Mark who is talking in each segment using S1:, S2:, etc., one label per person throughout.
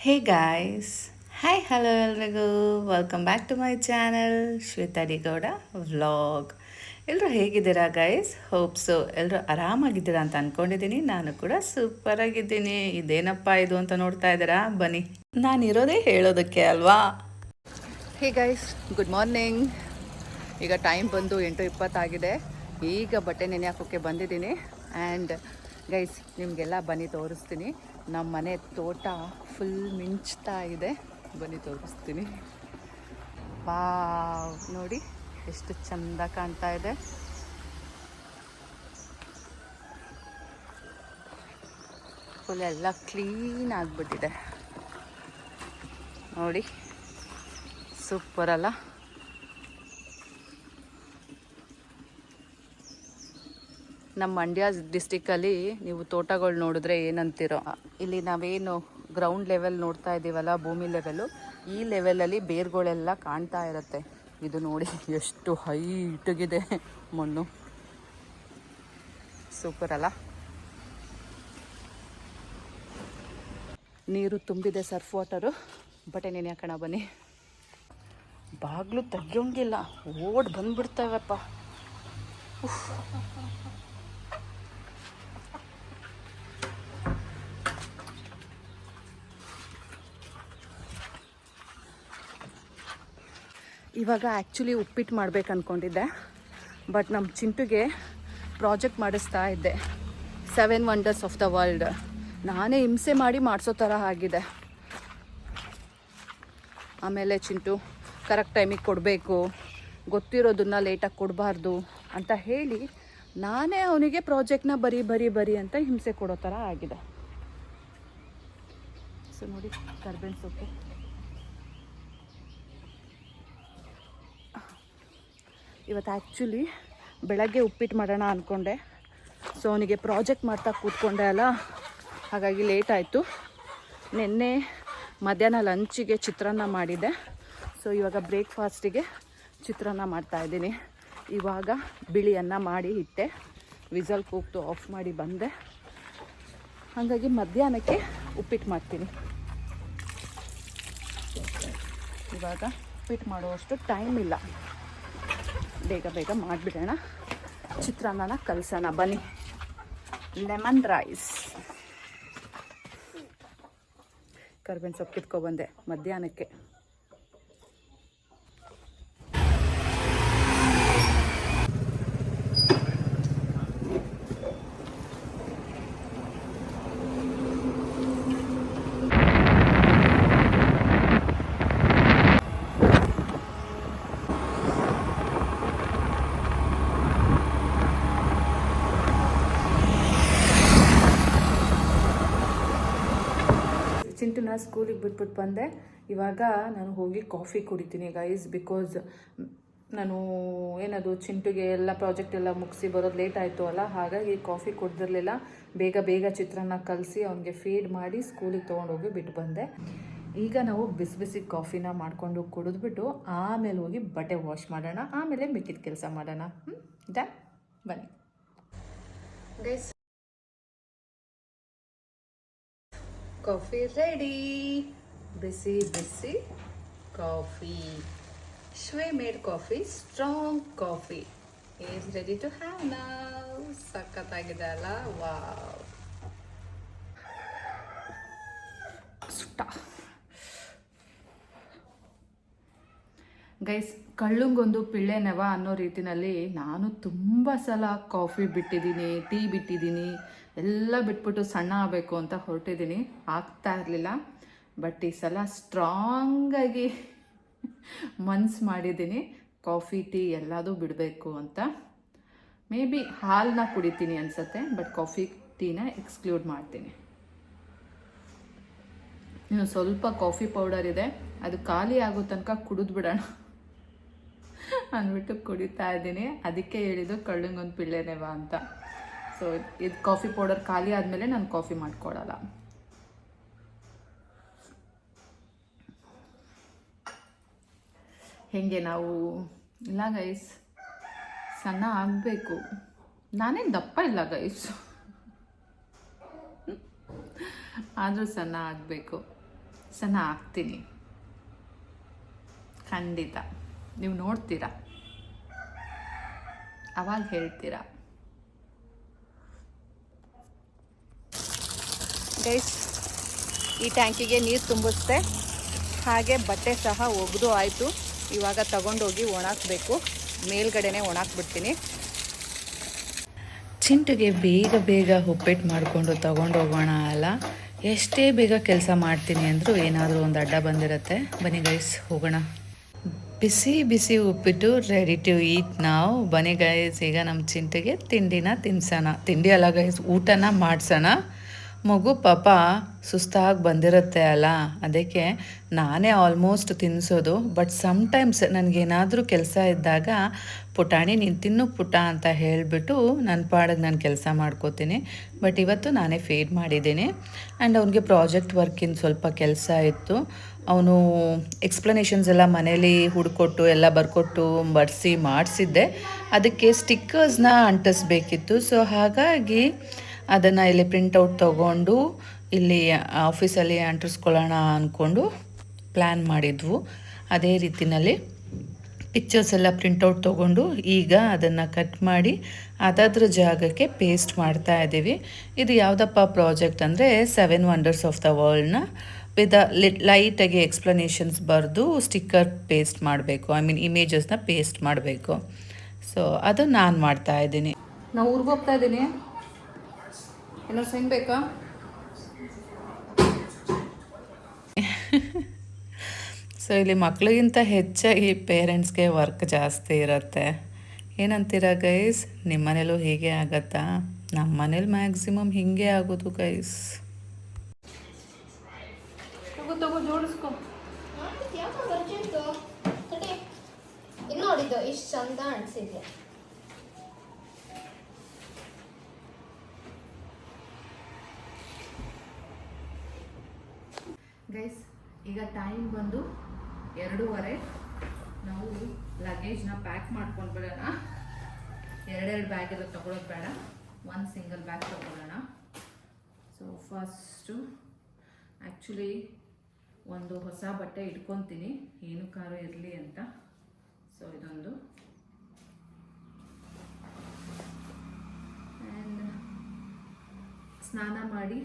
S1: ಹೇ guys hi hello ಎಲ್ರಿಗೂ. Welcome back to my channel Shweta D Gowda vlog ಎಲ್ಲರೂ ಹೇಗಿದ್ದೀರಾ guys ಹೋಪ್ಸು ಎಲ್ಲರೂ ಆರಾಮಾಗಿದ್ದೀರಾ ಅಂತ ಅಂದ್ಕೊಂಡಿದ್ದೀನಿ ನಾನು ಕೂಡ ಸೂಪರಾಗಿದ್ದೀನಿ ಇದೇನಪ್ಪ ಇದು ಅಂತ ನೋಡ್ತಾ ಇದ್ದೀರಾ? ಬನ್ನಿ. ನಾನಿರೋದೇ ಹೇಳೋದಕ್ಕೆ ಅಲ್ವಾ? ಹೇ ಗಾಯ್ಸ್ ಗುಡ್ ಮಾರ್ನಿಂಗ್ ಈಗ ಟೈಮ್ ಬಂದು ಎಂಟು ಇಪ್ಪತ್ತಾಗಿದೆ. ಈಗ ಬಟ್ಟೆ ನೆನೆ ಹಾಕೋಕ್ಕೆ ಬಂದಿದ್ದೀನಿ. ಆ್ಯಂಡ್ ಗೈಸ್ ನಿಮಗೆಲ್ಲ ಬನ್ನಿ ತೋರಿಸ್ತೀನಿ. ನಮ್ಮ ಮನೆ ತೋಟ ಫುಲ್ ಮಿಂಚ್ತಾ ಇದೆ. ಬನ್ನಿ ತೋರಿಸ್ತೀನಿ. ಬಾ ನೋಡಿ, ಎಷ್ಟು ಚಂದ ಕಾಣ್ತಾ ಇದೆ. ಫುಲ್ ಎಲ್ಲ ಕ್ಲೀನ್ ಆಗಿಬಿಟ್ಟಿದೆ. ನೋಡಿ ಸೂಪರ್ ಅಲ್ಲ? ನಮ್ಮ ಮಂಡ್ಯ ಡಿಸ್ಟಿಕ್ಕಲ್ಲಿ ನೀವು ತೋಟಗಳು ನೋಡಿದ್ರೆ ಏನಂತೀರೋ. ಇಲ್ಲಿ ನಾವೇನು ಗ್ರೌಂಡ್ ಲೆವೆಲ್ ನೋಡ್ತಾ ಇದ್ದೀವಲ್ಲ, ಭೂಮಿ ಲೆವೆಲು ಈ ಲೆವೆಲಲ್ಲಿ ಬೇರುಗಳೆಲ್ಲ ಕಾಣ್ತಾ ಇರುತ್ತೆ. ಇದು ನೋಡಿ ಎಷ್ಟು ಹೈಟಗಿದೆ ಮಣ್ಣು. ಸೂಪರ್ ಅಲ್ಲ? ನೀರು ತುಂಬಿದೆ ಸರ್ಫ್ ವಾಟರು ಬಟ್ಟೆ ನೆನೆ ಹಾಕೋಣ ಬನ್ನಿ. ಬಾಗಿಲು ತೆಗಿಯೋಂಗಿಲ್ಲ, ಓಡ್ ಬಂದ್ಬಿಡ್ತಾವಪ್ಪ ಇವಾಗ ಆ್ಯಕ್ಚುಲಿ ಉಪ್ಪಿಟ್ಟು ಮಾಡ್ಬೇಕು ಅಂದ್ಕೊಂಡಿದ್ದೆ ಬಟ್ ನಮ್ಮ ಚಿಂಟುಗೆ ಪ್ರಾಜೆಕ್ಟ್ ಮಾಡಿಸ್ತಾ ಇದ್ದೆ. Seven wonders of the world ನಾನೇ ಹಿಂಸೆ ಮಾಡಿ ಮಾಡಿಸೋ ಥರ ಆಗಿದೆ. ಆಮೇಲೆ ಚಿಂಟು ಕರೆಕ್ಟ್ ಟೈಮಿಗೆ ಕೊಡಬೇಕು. ಗೊತ್ತಿರೋದನ್ನ ಲೇಟಾಗಿ ಕೊಡಬಾರ್ದು ಅಂತ ಹೇಳಿ ನಾನೇ ಅವನಿಗೆ ಪ್ರಾಜೆಕ್ಟ್ನ ಬರಿ ಬರಿ ಬರಿ ಅಂತ ಹಿಂಸೆ ಕೊಡೋ ಥರ ಆಗಿದೆ. ಸೊ ನೋಡಿ, ಕರ್ಬೇವಿನ ಸೊಪ್ಪು. ಇವತ್ತು ಆ್ಯಕ್ಚುಲಿ ಬೆಳಗ್ಗೆ ಉಪ್ಪಿಟ್ಟು ಮಾಡೋಣ ಅಂದ್ಕೊಂಡೆ ಸೊ ಅವನಿಗೆ ಪ್ರಾಜೆಕ್ಟ್ ಮಾಡ್ತಾ ಕೂತ್ಕೊಂಡೆ ಅಲ್ಲ? ಹಾಗಾಗಿ ಲೇಟ್ ಆಯಿತು. ನಿನ್ನೆ ಮಧ್ಯಾಹ್ನ ಲಂಚಿಗೆ ಚಿತ್ರಾನ್ನ ಮಾಡಿದ್ದೆ. ಸೊ ಇವಾಗ ಬ್ರೇಕ್ಫಾಸ್ಟಿಗೆ ಚಿತ್ರಾನ್ನ ಮಾಡ್ತಾಯಿದ್ದೀನಿ ಇವಾಗ ಬಿಳಿ ಅನ್ನ ಮಾಡಿ ಇಟ್ಟೆ. ವಿಸಲ್ ಕೂಗ್ತು ಆಫ್ ಮಾಡಿ ಬಂದೆ. ಹಾಗಾಗಿ ಮಧ್ಯಾಹ್ನಕ್ಕೆ ಉಪ್ಪಿಟ್ಟು ಮಾಡ್ತೀನಿ. ಇವಾಗ ಉಪ್ಪಿಟ್ಟು ಮಾಡುವಷ್ಟು ಟೈಮ್ ಇಲ್ಲ. ಬೇಗ ಬೇಗ ಮಾಡಿಬಿಡೋಣ. ಚಿತ್ರಾನ್ನನ ಕಲಸೋಣ. ಬನ್ನಿ. Lemon rice. ಕರ್ಬೇವಿನ ಸೊಪ್ಪು ಕಿತ್ಕೊಬಂದೆ ಮಧ್ಯಾಹ್ನಕ್ಕೆ. ಚಿಂಟುನ ಸ್ಕೂಲಿಗೆ ಬಿಟ್ಬಿಟ್ಟು ಬಂದೆ. ಇವಾಗ ನಾನು ಹೋಗಿ ಕಾಫಿ ಕುಡಿತೀನಿ ಗೈಸ್ ಬಿಕಾಸ್ ನಾನು ಏನದು ಚಿಂಟುಗೆ ಎಲ್ಲ ಪ್ರಾಜೆಕ್ಟ್ ಎಲ್ಲ ಮುಗಿಸಿ ಬರೋದು ಲೇಟ್ ಆಯಿತು ಅಲ್ಲ, ಹಾಗಾಗಿ ಕಾಫಿ ಕುಡ್ದಿರಲಿಲ್ಲ. ಬೇಗ ಬೇಗ ಚಿತ್ರಾನ್ನ ಕಲಸಿ ಅವನಿಗೆ ಫೀಡ್ ಮಾಡಿ ಸ್ಕೂಲಿಗೆ ತೊಗೊಂಡೋಗಿ ಬಿಟ್ಟು ಬಂದೆ. ಈಗ ನಾವು ಬಿಸಿ ಬಿಸಿ ಕಾಫಿನ ಮಾಡಿಕೊಂಡು ಕುಡಿದ್ಬಿಟ್ಟು ಆಮೇಲೆ ಹೋಗಿ ಬಟ್ಟೆ ವಾಶ್ ಮಾಡೋಣ, ಆಮೇಲೆ ಮಿಕ್ಕಿದ ಕೆಲಸ ಮಾಡೋಣ. ಹ್ಞೂ ಡನ್ ಬನ್ನಿ. ಗೈಸ್ ಕಾಫಿ ರೆಡಿ ಬಿಸಿ ಬಿಸಿ coffee. Shwe made coffee strong coffee. Is ready to have ನಾವು ಸಖತ್ತಾಗಿದೆ ಅಲ್ಲ? ವಾವ್ ಸುಟ್ಟ. ಗೈಸ್ ಕಳ್ಳಂಗೊಂದು ಪಿಳ್ಳೆನವ ಅನ್ನೋ ರೀತಿನಲ್ಲಿ ನಾನು ತುಂಬ ಸಲ ಕಾಫಿ ಬಿಟ್ಟಿದ್ದೀನಿ, ಟೀ ಬಿಟ್ಟಿದ್ದೀನಿ. ಎಲ್ಲ ಬಿಟ್ಬಿಟ್ಟು ಸಣ್ಣ ಆಗಬೇಕು ಅಂತ ಹೊರಟಿದ್ದೀನಿ. ಆಗ್ತಾ ಇರಲಿಲ್ಲ. ಬಟ್ ಈ ಸಲ ಸ್ಟ್ರಾಂಗಾಗಿ ಮನ್ಸು ಮಾಡಿದ್ದೀನಿ. ಕಾಫಿ, ಟೀ ಎಲ್ಲದೂ ಬಿಡಬೇಕು ಅಂತ. ಮೇ ಬಿ ಹಾಲನ್ನ ಕುಡಿತೀನಿ ಅನಿಸುತ್ತೆ, ಬಟ್ ಕಾಫಿ, ಟೀನ ಎಕ್ಸ್ಕ್ಲೂಡ್ ಮಾಡ್ತೀನಿ. ಇನ್ನು ಸ್ವಲ್ಪ ಕಾಫಿ ಪೌಡರ್ ಇದೆ. ಅದು ಖಾಲಿ ಆಗೋ ತನಕ ಕುಡಿದು ಬಿಡೋಣ ಅಂದ್ಬಿಟ್ಟು ಕುಡಿತಾ ಇದ್ದೀನಿ. ಅದಕ್ಕೆ ಹೇಳಿದ್ದು ಕಳ್ಳಂಗೊಂದು ಪಿಳ್ಳೆನೇವಾ ಅಂತ. ಸೊ ಇದು ಕಾಫಿ ಪೌಡರ್ ಖಾಲಿ ಆದಮೇಲೆ ನಾನು ಕಾಫಿ ಮಾಡ್ಕೊಳ್ಳಲ್ಲ ಹೇಗೆ ನಾವು? ಇಲ್ಲ ಗೈಸ್ ಸಣ್ಣ ಆಗಬೇಕು. ನಾನೇನು ದಪ್ಪ ಇಲ್ಲ ಗೈಸ್ ಆದರೂ ಸಣ್ಣ ಆಗಬೇಕು.
S2: ಸಣ್ಣ ಆಗ್ತೀನಿ. ಖಂಡಿತ. ನೀವು ನೋಡ್ತೀರಾ? ಅವಾಗ ಹೇಳ್ತೀರಾ?
S1: ಗೈಸ್ ಈ ಟ್ಯಾಂಕಿಗೆ ನೀರು ತುಂಬಿಸ್ತೆ ಹಾಗೆ ಬಟ್ಟೆ ಸಹ ಒಗೆದು ಆಯಿತು. ಇವಾಗ ತಗೊಂಡೋಗಿ ಒಣಾಕಬೇಕು. ಮೇಲ್ಗಡೆನೆ ಒಣಾಕ್ಬಿಡ್ತೀನಿ.
S2: ಚಿಂಟುಗೆ ಬೇಗ ಬೇಗ ಉಪ್ಪಿಟ್ಟು ಮಾಡಿಕೊಂಡು ತಗೊಂಡೋಗೋಣ ಅಲ್ಲ? ಎಷ್ಟೇ ಬೇಗ ಕೆಲಸ ಮಾಡ್ತೀನಿ ಅಂದರೂ ಏನಾದರೂ ಒಂದು ಅಡ್ಡ ಬಂದಿರುತ್ತೆ. ಬನ್ನಿ ಗೈಸ್ ಹೋಗೋಣ. ಬಿಸಿ ಬಿಸಿ ಉಪ್ಪಿಟ್ಟು ರೆಡಿ ಟು ಈಟ್ ನಾವು ಬನ್ನಿ ಗೈಸ್ ಈಗ ನಮ್ಮ ಚಿಂಟಿಗೆ ತಿಂಡಿನ ತಿನ್ಸೋಣ. ತಿಂಡಿ ಅಲ್ಲ ಗೈಸ್ ಊಟನ ಮಾಡಿಸೋಣ. ಮಗು ಪಾಪ ಸುಸ್ತಾಗಿ ಬಂದಿರುತ್ತೆ ಅಲ್ಲ? ಅದಕ್ಕೆ ನಾನೇ ಆಲ್ಮೋಸ್ಟ್ ತಿನ್ನಿಸೋದು ಬಟ್ ಸಮ್ಟೈಮ್ಸ್ ನನಗೇನಾದರೂ ಕೆಲಸ ಇದ್ದಾಗ, ಪುಟಾಣಿ, ನೀನು ತಿನ್ನು ಪುಟ ಅಂತ ಹೇಳಿಬಿಟ್ಟು ನನ್ನ ಪಾಡಿಗೆ ನಾನು ಕೆಲಸ ಮಾಡ್ಕೋತೀನಿ. ಬಟ್ ಇವತ್ತು ನಾನೇ ಫೇಡ್ ಮಾಡಿದ್ದೀನಿ. ಆ್ಯಂಡ್ ಅವನಿಗೆ ಪ್ರಾಜೆಕ್ಟ್ ವರ್ಕಿನ ಸ್ವಲ್ಪ ಕೆಲಸ ಇತ್ತು. ಅವನು ಎಕ್ಸ್ಪ್ಲನೇಷನ್ಸ್ ಎಲ್ಲ ಮನೇಲಿ ಹುಡ್ಕೊಟ್ಟು, ಎಲ್ಲ ಬರ್ಕೊಟ್ಟು ಬಡಿಸಿ ಮಾಡಿಸಿದ್ದೆ. ಅದಕ್ಕೆ ಸ್ಟಿಕ್ಕರ್ಸ್ನ ಅಂಟಿಸ್ಬೇಕಿತ್ತು. ಸೊ ಹಾಗಾಗಿ ಅದನ್ನು ಇಲ್ಲಿ ಪ್ರಿಂಟೌಟ್ ತೊಗೊಂಡು ಇಲ್ಲಿ ಆಫೀಸಲ್ಲಿ ಅಂಟಿಸ್ಕೊಳ್ಳೋಣ ಅಂದ್ಕೊಂಡು ಪ್ಲ್ಯಾನ್ ಮಾಡಿದ್ವು. ಅದೇ ರೀತಿನಲ್ಲಿ ಪಿಕ್ಚರ್ಸ್ ಎಲ್ಲ ಪ್ರಿಂಟೌಟ್ ತೊಗೊಂಡು ಈಗ ಅದನ್ನು ಕಟ್ ಮಾಡಿ ಅದಾದ್ರ ಜಾಗಕ್ಕೆ ಪೇಸ್ಟ್ ಮಾಡ್ತಾ ಇದ್ದೀವಿ. ಇದು ಯಾವುದಪ್ಪ ಪ್ರಾಜೆಕ್ಟ್ ಅಂದರೆ ಸೆವೆನ್ ವಂಡರ್ಸ್ ಆಫ್ ದ ವರ್ಲ್ಡ್ನ ಲಿಟ್ ಲೈಟಾಗಿ ಎಕ್ಸ್ಪ್ಲನೇಷನ್ಸ್ ಬರೆದು ಸ್ಟಿಕ್ಕರ್ ಪೇಸ್ಟ್ ಮಾಡಬೇಕು. ಐ ಮೀನ್ ಇಮೇಜಸ್ನ ಪೇಸ್ಟ್ ಮಾಡಬೇಕು. ಸೊ ಅದು ನಾನು ಮಾಡ್ತಾ ಇದ್ದೀನಿ.
S1: ನಾವು ಊರಿಗೆ ಹೋಗ್ತಾ ಇದ್ದೀನಿ. ಏನಾದ್ರು ಸೈನ್ ಬೇಕಾ?
S2: ಸೊ ಇಲ್ಲಿ ಮಕ್ಕಳಿಗಿಂತ ಹೆಚ್ಚಾಗಿ ಪೇರೆಂಟ್ಸ್ಗೆ ವರ್ಕ್ ಜಾಸ್ತಿ ಇರುತ್ತೆ. ಏನಂತೀರ ಗೈಸ್ ನಿಮ್ಮ ಮನೇಲೂ ಹೀಗೆ ಆಗತ್ತಾ? ನಮ್ಮ ಮನೇಲಿ ಮ್ಯಾಕ್ಸಿಮಮ್ ಹೀಗೆ ಆಗೋದು ಗೈಸ್
S1: ಜೋಡಿಸ್ಕೊ.
S3: ಇಷ್ಟು ಚಂದ ಅನ್ಸಿದ್ಯಾ?
S2: ಗೈಸ್ ಈಗ ಟೈಮ್ ಬಂದು ಎರಡೂವರೆ. ನಾವು ಲಗೇಜ್ನ ಪ್ಯಾಕ್ ಮಾಡ್ಕೊಂಡು ಬಿಡೋಣ. ಎರಡೆರಡು ಬ್ಯಾಗ್ ಎಲ್ಲ ತೊಗೊಳೋದು ಬೇಡ. ಒಂದು ಸಿಂಗಲ್ ಬ್ಯಾಗ್ ತೊಗೊಳ್ಳೋಣ ಸೊ ಫಸ್ಟು ಆ್ಯಕ್ಚುಲಿ ಒಂದು ಹೊಸ ಬಟ್ಟೆ ಇಟ್ಕೊತೀನಿ. ಏನಕ್ಕಾರು ಇರಲಿ ಅಂತ. ಸೊ ಇದೊಂದು. ಸ್ನಾನ ಮಾಡಿ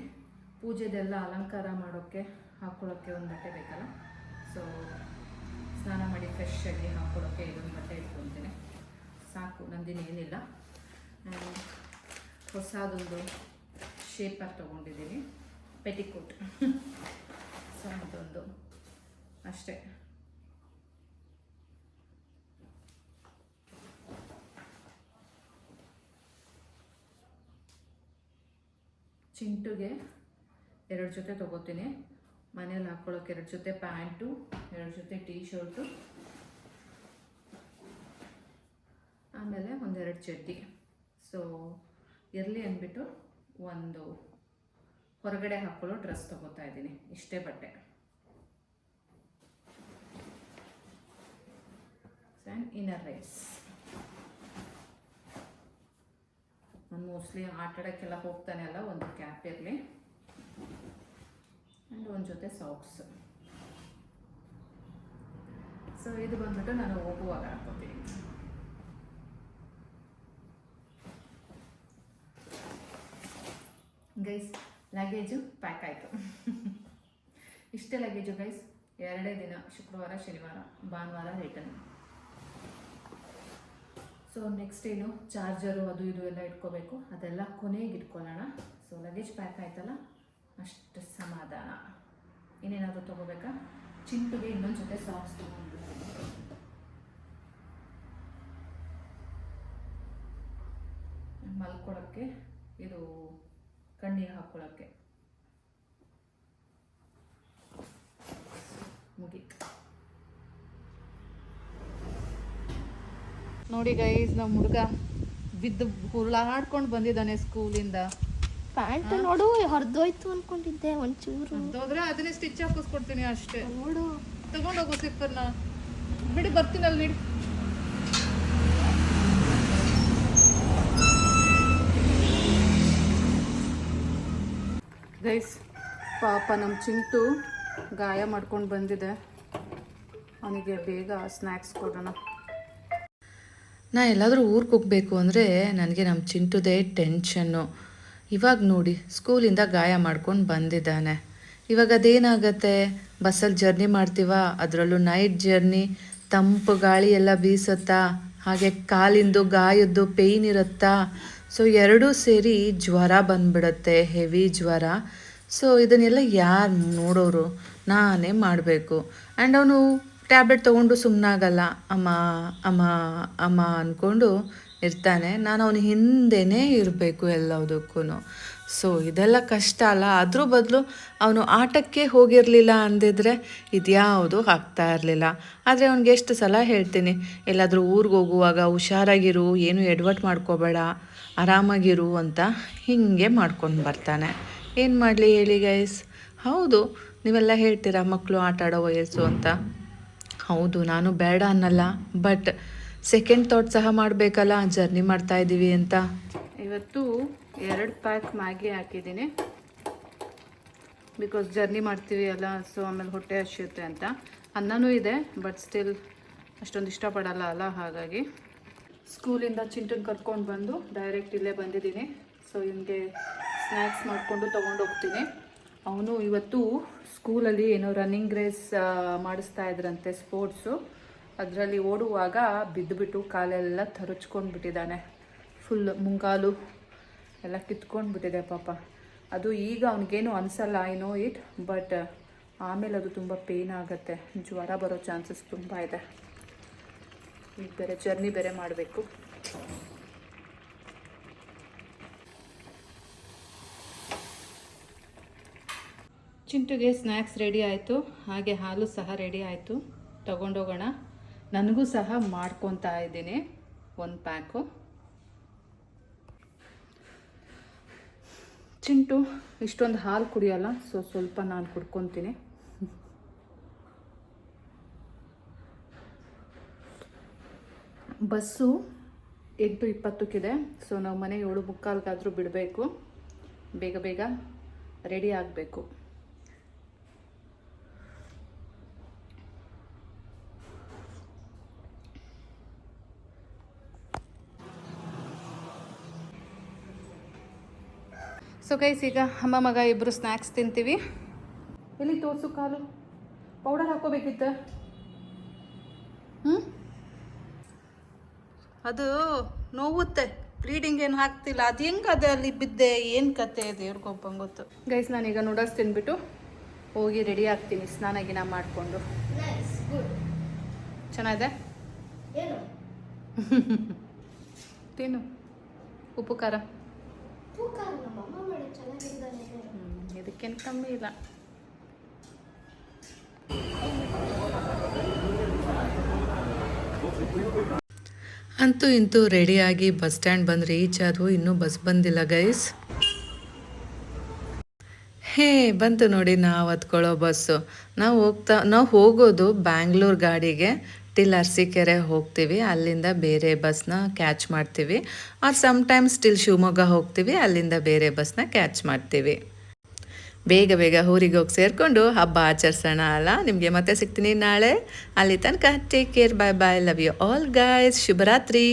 S2: ಪೂಜೆದೆಲ್ಲ ಅಲಂಕಾರ ಮಾಡೋಕ್ಕೆ ಹಾಕ್ಕೊಳ್ಳೋಕ್ಕೆ ಒಂದು ಬಟ್ಟೆ ಬೇಕಲ್ಲ? ಸೊ ಸ್ನಾನ ಮಾಡಿ ಫ್ರೆಶ್ ಆಗಿ ಹಾಕ್ಕೊಳ್ಳೋಕ್ಕೆ ಇದೊಂದು ಬಟ್ಟೆ ಇಟ್ಕೊತೀನಿ. ಸಾಕು, ನಂದಿನ ಏನಿಲ್ಲ. ಹೊಸದೊಂದು ಶೇಪರ್ ತೊಗೊಂಡಿದ್ದೀನಿ. ಪೆಟಿಕೋಟ್ ಸೊ ಅದೊಂದು ಅಷ್ಟೇ. ಚಿಂಟುಗೆ ಎರಡು ಜೊತೆ ತೊಗೋತೀನಿ. ಮನೇಲಿ ಹಾಕ್ಕೊಳ್ಳೋಕೆ ಎರಡು ಜೊತೆ ಪ್ಯಾಂಟು, ಎರಡು ಜೊತೆ ಟೀ ಶರ್ಟು ಆಮೇಲೆ ಒಂದೆರಡು ಚಡ್ಡಿ. ಸೊ ಇರಲಿ ಅಂದ್ಬಿಟ್ಟು ಒಂದು ಹೊರಗಡೆ ಹಾಕ್ಕೊಳ್ಳೋ ಡ್ರೆಸ್ ತೊಗೋತಾ ಇದ್ದೀನಿ, ಇಷ್ಟೇ ಬಟ್ಟೆ. ಆ್ಯಂಡ್ ಇನ್ನರ್ ರೈಸ್ ನಾನು ಮೋಸ್ಟ್ಲಿ ಆಟಾಡೋಕ್ಕೆಲ್ಲ ಹೋಗ್ತಾನೆ ಅಲ್ಲ, ಒಂದು ಕ್ಯಾಪ್ ಇರಲಿ. ಆ್ಯಂಡ್ ಒಂದು ಜೊತೆ ಸಾಕ್ಸ್ ಸೊ ಇದು ಬಂದ್ಬಿಟ್ಟು ನಾನು ಹೋಗುವಾಗ ಹಾಕೋತೀನಿ ಗೈಸ್ ಲಗೇಜು ಪ್ಯಾಕ್ ಆಯಿತು. ಇಷ್ಟೇ ಲಗೇಜು ಗೈಸ್ ಎರಡೇ ದಿನ, ಶುಕ್ರವಾರ, ಶನಿವಾರ, ಭಾನುವಾರ ರಿಟರ್ನ್ ಸೊ ನೆಕ್ಸ್ಟ್ ಏನು? ಚಾರ್ಜರು ಅದು ಇದು ಎಲ್ಲ ಇಟ್ಕೋಬೇಕು. ಅದೆಲ್ಲ ಕೊನೆಗೆ ಇಟ್ಕೊಳ್ಳೋಣ. ಸೊ ಲಗೇಜ್ ಪ್ಯಾಕ್ ಆಯ್ತಲ್ಲ? ಅಷ್ಟು ಸಮಾಧಾನ. ಇನ್ನೇನಾದರೂ ತೊಗೋಬೇಕಾ? ಚಿಂಟುಗೆ ಇನ್ನೊಂದು ಜೊತೆ ಸಾಕ್ಸ್ ತೊಗೊಂಡು ಮಲ್ಕೊಳಕ್ಕೆ, ಇದು ಕಣ್ಣಿಗೆ ಹಾಕ್ಕೊಳ್ಳೋಕ್ಕೆ ಮುಗೀತು
S1: ನೋಡಿ ಗೈಸ್ ನಮ್ಮ ಹುಡುಗ ಬಿದ್ದು ಹುರುಳಾಡ್ಕೊಂಡು ಬಂದಿದ್ದಾನೆ ಸ್ಕೂಲಿಂದ
S3: ಪ್ಯಾಂಟ್ ನೋಡು ಹರಿದೋಯ್ತು ಅನ್ಕೊಂಡಿದ್ದೆ ಒಂಚೂರು.
S1: ಹೋದ್ರೆ ಅದನ್ನೇ ಸ್ಟಿಚ್ ಹಾಕಿಸ್ಕೊಡ್ತೀನಿ ಅಷ್ಟೇ.
S3: ನೋಡು.
S1: ತಗೊಂಡೋಗು ಸಿಕ್ಕರ್ನ ಬಿಡಿ ಬರ್ತೀನಲ್ಲ ನೀಡಿ ಗೈಸ್ ಪಾಪ ನಮ್ಮ ಚಿಂಟು ಗಾಯ ಮಾಡ್ಕೊಂಡು ಬಂದಿದೆ. ಅವನಿಗೆ ಬೇಗ ಸ್ನ್ಯಾಕ್ಸ್ ಕೊಡೋಣ. ನಾ ಎಲ್ಲಾದರೂ ಊರಿಗೆ ಹೋಗಬೇಕು ಅಂದರೆ ನನಗೆ ನಮ್ಮ ಚಿಂಟುದೇ ಟೆನ್ಷನ್ನು ಇವಾಗ ನೋಡಿ ಸ್ಕೂಲಿಂದ ಗಾಯ ಮಾಡ್ಕೊಂಡು ಬಂದಿದ್ದಾನೆ. ಇವಾಗ ಅದೇನಾಗತ್ತೆ? ಬಸ್ಸಲ್ಲಿ ಜರ್ನಿ ಮಾಡ್ತೀವ? ಅದರಲ್ಲೂ ನೈಟ್ ಜರ್ನಿ ತಂಪು ಗಾಳಿ ಎಲ್ಲ ಬೀಸುತ್ತಾ? ಹಾಗೆ ಕಾಲಿಂದು ಗಾಯದ್ದು ಪೇಯ್ನ್ ಇರುತ್ತಾ? ಸೊ ಎರಡೂ ಸೇರಿ ಜ್ವರ ಬಂದ್ಬಿಡತ್ತೆ ಹೆವಿ ಜ್ವರ. ಸೊ ಇದನ್ನೆಲ್ಲ ಯಾರು ನೋಡೋರು? ನಾನೇ ಮಾಡಬೇಕು. ಆ್ಯಂಡ್ ಅವನು ಟ್ಯಾಬ್ಲೆಟ್ ತೊಗೊಂಡು ಸುಮ್ಮನಾಗಲ್ಲ ಅಮ್ಮ ಅಮ್ಮ ಅಮ್ಮ ಅಂದ್ಕೊಂಡು ಇರ್ತಾನೆ. ನಾನು ಅವನ ಹಿಂದೆನೇ ಇರಬೇಕು ಎಲ್ಲದಕ್ಕೂ ಸೊ ಇದೆಲ್ಲ ಕಷ್ಟ ಅಲ್ಲ. ಅದ್ರ ಬದಲು ಅವನು ಆಟಕ್ಕೆ ಹೋಗಿರಲಿಲ್ಲ ಅಂದಿದ್ರೆ ಇದ್ಯಾವುದು ಆಗ್ತಾ ಇರಲಿಲ್ಲ. ಆದರೆ ಅವ್ನಿಗೆ ಎಷ್ಟು ಸಲ ಹೇಳ್ತೀನಿ, ಎಲ್ಲಾದರೂ ಊರಿಗೆ ಹೋಗುವಾಗ ಹುಷಾರಾಗಿರು, ಏನು ಎಡವಟ್ ಮಾಡ್ಕೋಬೇಡ, ಆರಾಮಾಗಿರು ಅಂತ ಹೀಗೆ ಮಾಡ್ಕೊಂಡು ಬರ್ತಾನೆ. ಏನು ಮಾಡಲಿ ಹೇಳಿ ಗೈಸ್ ಹೌದು, ನೀವೆಲ್ಲ ಹೇಳ್ತೀರಾ ಮಕ್ಕಳು ಆಟ ಆಡೋ ವಯಸ್ಸು ಅಂತ? ಹೌದು, ನಾನು ಬೇಡ ಅನ್ನಲ್ಲ ಬಟ್ ಸೆಕೆಂಡ್ ಥಾಟ್ ಸಹ ಮಾಡಬೇಕಲ್ಲ ಜರ್ನಿ ಮಾಡ್ತಾ ಇದ್ದೀವಿ ಅಂತ. ಇವತ್ತು ಎರಡು ಪ್ಯಾಕ್ ಮ್ಯಾಗಿ ಹಾಕಿದ್ದೀನಿ. ಬಿಕಾಸ್ ಜರ್ನಿ ಮಾಡ್ತೀವಿ ಅಲ್ಲ ಸೊ ಆಮೇಲೆ ಹೊಟ್ಟೆ ಹಸಿಯುತ್ತೆ ಅಂತ. ಅನ್ನನೂ ಇದೆ ಬಟ್ ಸ್ಟಿಲ್ ಅಷ್ಟೊಂದು ಇಷ್ಟಪಡಲ್ಲ ಅಲ್ಲ, ಹಾಗಾಗಿ. ಸ್ಕೂಲಿಂದ ಚಿಂಟನ್ ಕರ್ಕೊಂಡು ಬಂದು ಡೈರೆಕ್ಟ್ ಇಲ್ಲೇ ಬಂದಿದ್ದೀನಿ. ಸೊ ಇವನಿಗೆ ಸ್ನ್ಯಾಕ್ಸ್ ಮಾಡಿಕೊಂಡು ತೊಗೊಂಡು ಹೋಗ್ತೀನಿ. ಅವನು ಇವತ್ತು ಸ್ಕೂಲಲ್ಲಿ ಏನೋ ರನ್ನಿಂಗ್ ರೇಸ್ ಮಾಡಿಸ್ತಾ ಇದ್ರಂತೆ ಸ್ಪೋರ್ಟ್ಸು ಅದರಲ್ಲಿ ಓಡುವಾಗ ಬಿದ್ದುಬಿಟ್ಟು ಕಾಲೆಲ್ಲ ತರಚ್ಕೊಂಡು ಬಿಟ್ಟಿದ್ದಾನೆ ಫುಲ್ ಮುಂಗಾಲು ಎಲ್ಲ ಕಿತ್ಕೊಂಡು ಬಿಟ್ಟಿದೆ ಪಾಪ. ಅದು ಈಗ ಅವನಿಗೇನು ಅನಿಸಲ್ಲ ಐ ನೋ ಇಟ್ ಬಟ್ ಆಮೇಲೆ ಅದು ತುಂಬ ಪೇಯ್ನ್ ಆಗುತ್ತೆ. ಜ್ವರ ಬರೋ ಚಾನ್ಸಸ್ ತುಂಬ ಇದೆ. ಈಗ ಬೇರೆ ಜರ್ನಿ ಬೇರೆ ಮಾಡಬೇಕು. ಚಿಂಟುಗೆ ಸ್ನ್ಯಾಕ್ಸ್ ರೆಡಿ ಆಯಿತು. ಹಾಗೆ ಹಾಲು ಸಹ ರೆಡಿ ಆಯಿತು. ತಗೊಂಡೋಗೋಣ. ನನಗೂ ಸಹ ಮಾಡ್ಕೊತಾ ಇದ್ದೀನಿ. ಒಂದು ಪ್ಯಾಕು. ಚಿಂಟು, ಇಷ್ಟೊಂದು ಹಾಲು ಕುಡಿಯಲ್ಲ, ಸೊ ಸ್ವಲ್ಪ ನಾನು ಕುಡ್ಕೊತೀನಿ. ಬಸ್ಸು ಎಂಟು ಇಪ್ಪತ್ತಕ್ಕಿದೆ, ಸೊ ನಾವು ಮನೆ ಏಳು ಮುಕ್ಕಾಲ್ಗಾದರೂ ಬಿಡಬೇಕು. ಬೇಗ ಬೇಗ ರೆಡಿ ಆಗಬೇಕು. ಸೊ ಕೈಸ್ ಈಗ ಅಮ್ಮ ಮಗ ಇಬ್ಬರು ಸ್ನ್ಯಾಕ್ಸ್ ತಿಂತೀವಿ. ಎಲ್ಲಿ ತೋರಿಸು ಕಾಲು? ಪೌಡರ್ ಹಾಕೋಬೇಕಿತ್ತ ಹ್ಞೂ ಅದು ನೋವುತ್ತೆ. ಬ್ಲೀಡಿಂಗ್ ಏನು ಹಾಕ್ತಿಲ್ಲ. ಅದು ಹೆಂಗೆ ಅದು ಅಲ್ಲಿ ಬಿದ್ದೆ? ಏನು ಕತೆ? ದೇವ್ರಿಗೊಬ್ಬಂಗೆ ಗೊತ್ತು ಗೈಸ್ ನಾನೀಗ ನೂಡಲ್ಸ್ ತಿನ್ಬಿಟ್ಟು ಹೋಗಿ ರೆಡಿ ಆಗ್ತೀನಿ. ಸ್ನಾನ ಗಿನ ಮಾಡಿಕೊಂಡು. ಚೆನ್ನಾಗಿದೆ?
S3: ಏನು?
S1: ತಿನ್ನು. ಉಪ್ಪು ಖಾರ
S3: ತೂಕ ನಮ್ಮ ಅಮ್ಮ ಮಾಡಿ ಚೆನ್ನಾಗಿದ್ದಾನೆ
S1: ಹ್ಮ್, ಇದಕ್ಕೇನು ಕಮ್ಮಿ ಇಲ್ಲ. ಅಂತೂ ಇಂತೂ ರೆಡಿಯಾಗಿ ಬಸ್ ಸ್ಟ್ಯಾಂಡ್ ಬಂದು ರೀಚ್ ಆದವು, ಇನ್ನೂ ಬಸ್ ಬಂದಿಲ್ಲ ಗೈಸ್ ಹೇ, ಬಂತು ನೋಡಿ ನಾವು ಹತ್ಕೊಳ್ಳೋ ಬಸ್ಸು ನಾವು ಹೋಗ್ತಾ, ನಾವು ಹೋಗೋದು ಬ್ಯಾಂಗ್ಳೂರ್ ಗಾಡಿಗೆ. ಟಿಲ್ ಅರಸೀಕೆರೆ ಹೋಗ್ತೀವಿ, ಅಲ್ಲಿಂದ ಬೇರೆ ಬಸ್ನ ಕ್ಯಾಚ್ ಮಾಡ್ತೀವಿ. ಆರ್ ಸಮ್ಟೈಮ್ಸ್ ಟಿಲ್ ಶಿವಮೊಗ್ಗ ಹೋಗ್ತೀವಿ, ಅಲ್ಲಿಂದ ಬೇರೆ ಬಸ್ನ ಕ್ಯಾಚ್ ಮಾಡ್ತೀವಿ. ಬೇಗ ಬೇಗ ಊರಿಗೆ ಹೋಗಿ ಸೇರಿಕೊಂಡು ಹಬ್ಬ ಆಚರಿಸೋಣ ಅಲ್ಲ? ನಿಮಗೆ ಮತ್ತೆ ಸಿಗ್ತೀನಿ ನಾಳೆ. ಅಲ್ಲಿ ತನಕ take care bye bye love you all guys ಶುಭರಾತ್ರಿ.